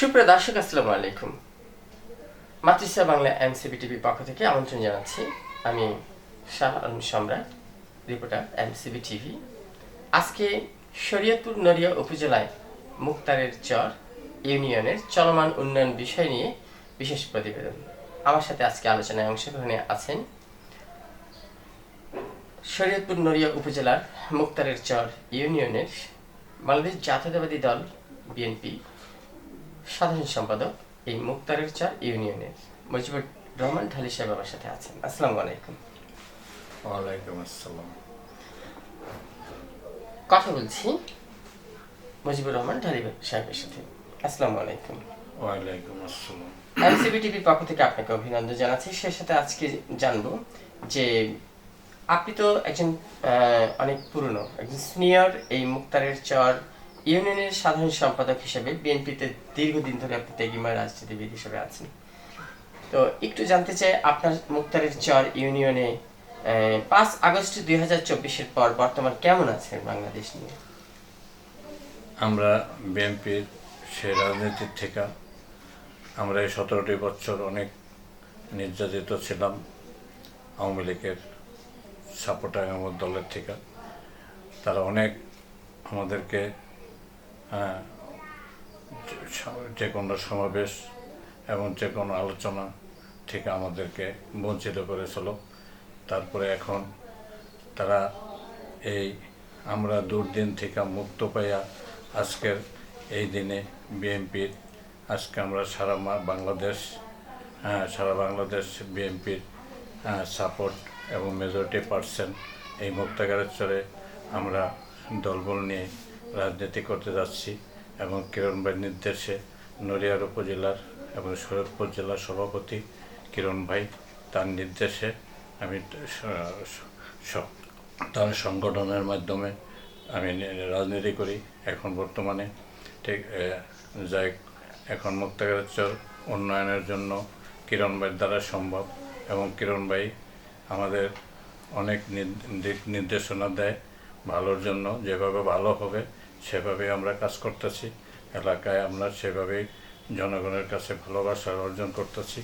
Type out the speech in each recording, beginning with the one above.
সুপ্রিয় দর্শক, আসসালামু আলাইকুম। মাতৃসা বাংলা এমসিবি টিভি পক্ষ থেকে আমন্ত্রণ জানাচ্ছি। আমি শাহ আলম সম্রাট, রিপোর্টার এমসিবি টিভি। আজকে শরীয়তপুর নড়িয়া উপজেলায় মুক্তারের চর ইউনিয়নের চলমান উন্নয়ন বিষয় নিয়ে বিশেষ প্রতিবেদন। আমার সাথে আজকে আলোচনায় অংশগ্রহণে আছেন শরীয়তপুর নড়িয়া উপজেলার মুক্তারের চর ইউনিয়নের বাংলাদেশ জাতীয়তাবাদী দল, বিএনপি সাধারণ সম্পাদক এই মুক্তারের চর ইউনিয়নের মুজিবুর রহমান ঢালি সাহেব আমার সাথে আছেন। আসসালামু আলাইকুম। ওয়ালাইকুম আসসালাম। কথা বলছি মুজিবুর রহমান ঢালি সাহেবের সাথে। আসসালামু আলাইকুম। ওয়ালাইকুম আসসালাম। এমসিবি টিভির পক্ষ থেকে আপনাকে অভিনন্দন জানাচ্ছি। সে সাথে আজকে জানব যে আপনি তো একজন অনেক পুরনো একজন সিনিয়র এই মুক্তারের চর ইউনিয়নের সাধারণ সম্পাদক হিসেবে বিএনপিতে দীর্ঘদিন ধরে আপনি তেগিমার রাজনীতিবিদ হিসেবে আছেন। তো একটু জানতে চাই, আপনার মুক্তারের চর ইউনিয়নে পাঁচ আগস্ট দুই হাজার চব্বিশের পর বর্তমান কেমন আছে বাংলাদেশ নিয়ে? আমরা বিএনপির সে রাজনীতির থেকে আমরা এই সতেরোটি বছর অনেক নির্যাতিত ছিলাম আওয়ামী লীগের সাপোর্টার আমার দলের থেকে। তারা অনেক আমাদেরকে হ্যাঁ, যে- কোনো সমাবেশ এবং যে কোনো আলোচনা থেকে আমাদেরকে বঞ্চিত করেছিল। তারপরে এখন তারা এই আমরা দুর্দিন থেকে মুক্ত পাইয়া আজকের এই দিনে বিএনপির আজকে আমরা সারা বাংলাদেশ হ্যাঁ সারা বাংলাদেশ বিএনপির সাপোর্ট এবং মেজরিটি পার্সেন্ট এই মুক্তাগারের চরে আমরা দলবল নিয়ে রাজনীতি করতে যাচ্ছি এবং কিরণ ভাই নির্দেশে নড়িয়ার উপজেলার এবং শরৎপুর জেলার সভাপতি কিরণ ভাই তার নির্দেশে আমি তার সংগঠনের মাধ্যমে আমি রাজনীতি করি। এখন বর্তমানে ঠিক যাই এখন মুক্তাগারের উন্নয়নের জন্য কিরণ ভাইয়ের দ্বারা সম্ভব এবং কিরণ ভাই আমাদের অনেক দিক নির্দেশনা দেয় ভালোর জন্য, যেভাবে ভালো হবে সেভাবে আমরা কাজ করতেছি। এলাকায় আমরা সেভাবে জনগণের কাছে ভালোবাসা অর্জন করতেছি।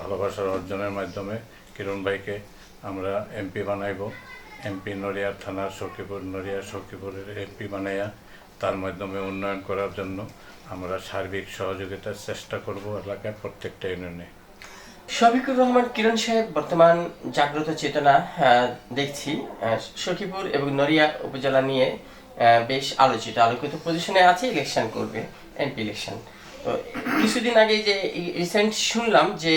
ভালোবাসার অর্জনের মাধ্যমে কিরণ ভাইকে আমরা এমপি বানাইব। এমপি নড়িয়া থানার সখীপুর, নড়িয়া সখীপুরের এমপি বানাইয়া তার মাধ্যমে উন্নয়ন করার জন্য আমরা সার্বিক সহযোগিতার চেষ্টা করব এলাকার প্রত্যেকটা ইউনিয়নে। শফিকুর রহমান, কিরণ সাহেব, বর্তমান জাগ্রত চেতনা দেখছি। সখীপুর এবং নড়িয়া উপজেলা নিয়ে বেশ আলোচিত। আলোকিত পজিশনে আছে? ইলেকশন করবে এমপি ইলেকশন তো কিছুদিন আগে যে রিসেন্ট শুনলাম যে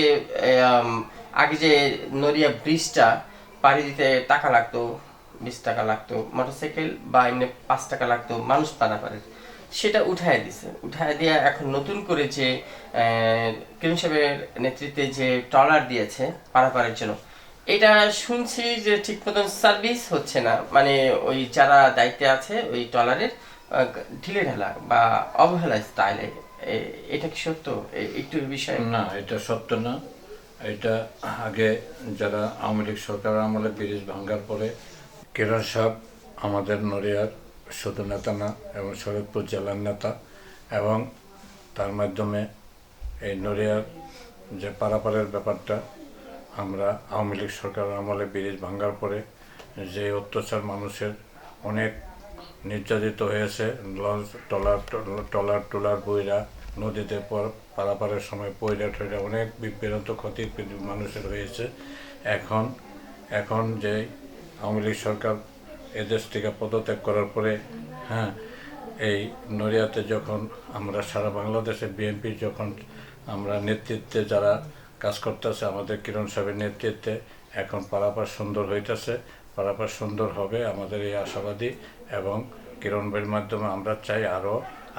আগে যে নড়িয়া ব্রিজটা পাড়ি দিতে টাকা লাগতো, বিশ টাকা লাগতো মোটরসাইকেল বা এমনি পাঁচ টাকা লাগতো, মানুষ পারাপারের সেটা উঠায় দিছে। উঠায় দিয়ে এখন নতুন করে যে কিরণ সাহেবের নেতৃত্বে যে ট্রলার দিয়েছে পারাপারের জন্য এটা শুনছি যে ঠিক মতন সার্ভিস হচ্ছে না। মানে ওই যারা দায়িত্বে আছে, ওই ট্রলারের ঢিলে ঢালা বা অবহেলা স্টাইলে এটা কি সত্য? একটু বিষয়ে। না, এটা সত্য না। এটা আগে যারা আওয়ামী লীগ সরকার আমলে ব্রিজ ভাঙ্গার পরে কিরণ সাহেব আমাদের নড়িয়ার শুধু নেতা না, এবং শরৎপুর জেলার নেতা, এবং তার মাধ্যমে এই নড়িয়ার যে পারাপারের ব্যাপারটা আমরা আওয়ামী লীগ সরকার আমলে ব্রিজ ভাঙ্গার পরে যে অত্যাচার মানুষের অনেক নির্যাতিত হয়েছে, লঞ্চ টলার টলার টলার বইরা নদীতে পর- পারাপারের সময় পয়রা টয়রা অনেক বিভ্রান্ত ক্ষতি মানুষের হয়েছে। এখন এখন যে আওয়ামী লীগ সরকার এদেশ থেকে পদত্যাগ করার পরে হ্যাঁ এই নড়িয়াতে যখন আমরা সারা বাংলাদেশে বিএনপি যখন আমরা নেতৃত্বে যারা কাজ করতেছে, আমাদের কিরণ সাহেবের নেতৃত্বে। এখন পারাপার সুন্দর হইতেছে, পারাপার সুন্দর হবে আমাদের এই আশাবাদী এবং কিরণ ভাইয়ের মাধ্যমে আমরা চাই আরও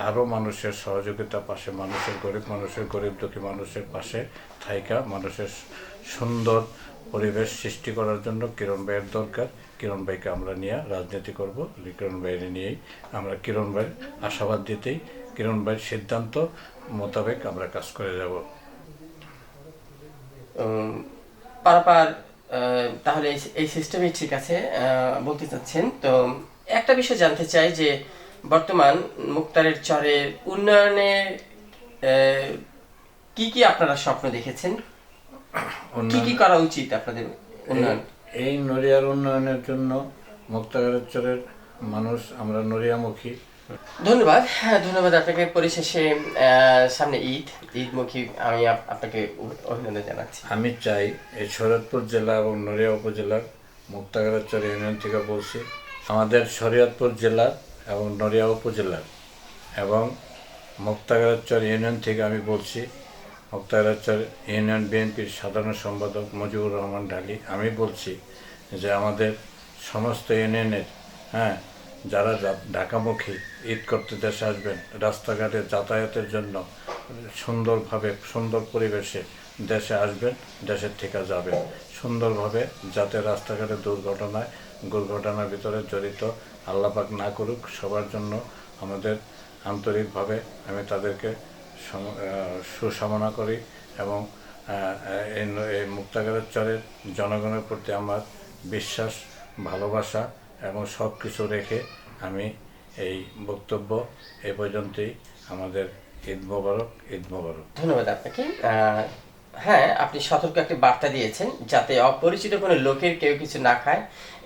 আরও মানুষের সহযোগিতা পাশে, মানুষের গরিব মানুষের, গরিব দুঃখী মানুষের পাশে থাইকা মানুষের সুন্দর পরিবেশ সৃষ্টি করার জন্য কিরণ ভাইয়ের দরকার। কিরণ ভাইকে আমরা নিয়ে রাজনীতি করব, কিরণ ভাইয়ের নিয়েই আমরা কিরণ ভাইয়ের আশাবাদ দিতেই, কিরণ ভাইয়ের সিদ্ধান্ত মোতাবেক আমরা কাজ করে যাব। পারাপার তাহলে এই- সিস্টেমই ঠিক আছে বলতে চাচ্ছেন। তো একটা বিষয় জানতে চাই যে বর্তমান মুক্তারের চরের উন্নয়নে কি কি আপনারা স্বপ্ন দেখেছেন? কি কি করা উচিত আপনাদের উন্নয়ন? এই- নড়িয়ার উন্নয়নের জন্য মুক্তাগারেশ্বরের মানুষ আমরা নড়িয়ামুখী। ধন্যবাদ ধন্যবাদ আপনাকে পরিশেষে সামনে ঈদ, ঈদমুখী আমি আপনাকে অভিনন্দন জানাচ্ছি। আমি চাই এই শরীয়তপুর জেলা এবং নড়িয়া উপজেলার মুক্তাগারচর ইউনিয়ন থেকে বলছি, আমাদের শরীয়তপুর জেলা এবং নড়িয়া উপজেলার এবং মুক্তাগারচর ইউনিয়ন থেকে আমি বলছি মুক্তাগারচর ইউনিয়ন বিএনপির সাধারণ সম্পাদক মুজিবুর রহমান ঢালি, আমি বলছি যে আমাদের সমস্ত ইউনিয়নের হ্যাঁ যারা ঢাকামুখী ঈদ করতে দেশে আসবেন রাস্তাঘাটে যাতায়াতের জন্য সুন্দরভাবে সুন্দর পরিবেশে দেশে আসবেন দেশের থেকে যাবেন। সুন্দরভাবে যাতে রাস্তাঘাটে দুর্ঘটনায় দুর্ঘটনার ভিতরে জড়িত আল্লাপাক না করুক সবার জন্য আমাদের আন্তরিকভাবে আমি তাদেরকে সম- আহ, করি এবং এই মুক্তাগারের চরের জনগণের প্রতি আমার বিশ্বাস ভালোবাসা এবং সব কিছু রেখে আমি এই বক্তব্য এ পর্যন্তই। আমাদের ঈদ মোবারক ঈদ মোবারক। ধন্যবাদ আপনাকে। হ্যাঁ আপনি সতর্ক একটি বার্তা দিয়েছেন, যাতে অপরিচিত কোনো লোকের কেউ কিছু না খায়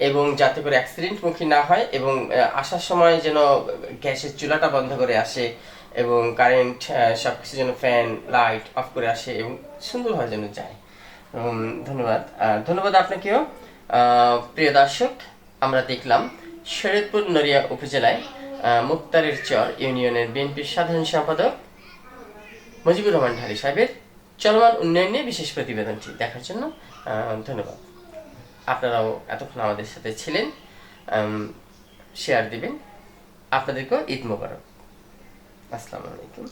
এবং যাতে করে অ্যাক্সিডেন্ট মুখী না হয় এবং আসার সময় যেন গ্যাসের চুলাটা বন্ধ করে আসে এবং কারেন্ট সব কিছু যেন ফ্যান, লাইট অফ করে আসে এবং সুন্দরভাবে যেন যায়। ধন্যবাদ। ধন্যবাদ আপনাকেও। প্রিয় দর্শক আমরা দেখলাম, শরীয়তপুর নড়িয়া উপজেলায় মুক্তারের চর ইউনিয়নের বিএনপির সাধারণ সম্পাদক মুজিবুর রহমান ঢালি সাহেবের চলমান উন্নয়ন নিয়ে বিশেষ প্রতিবেদনটি দেখার জন্য ধন্যবাদ। আপনারাও এতক্ষণ আমাদের সাথে ছিলেন শেয়ার দিবেন। আপনাদেরকেও ঈদ মোবারক। আসসালামু আলাইকুম।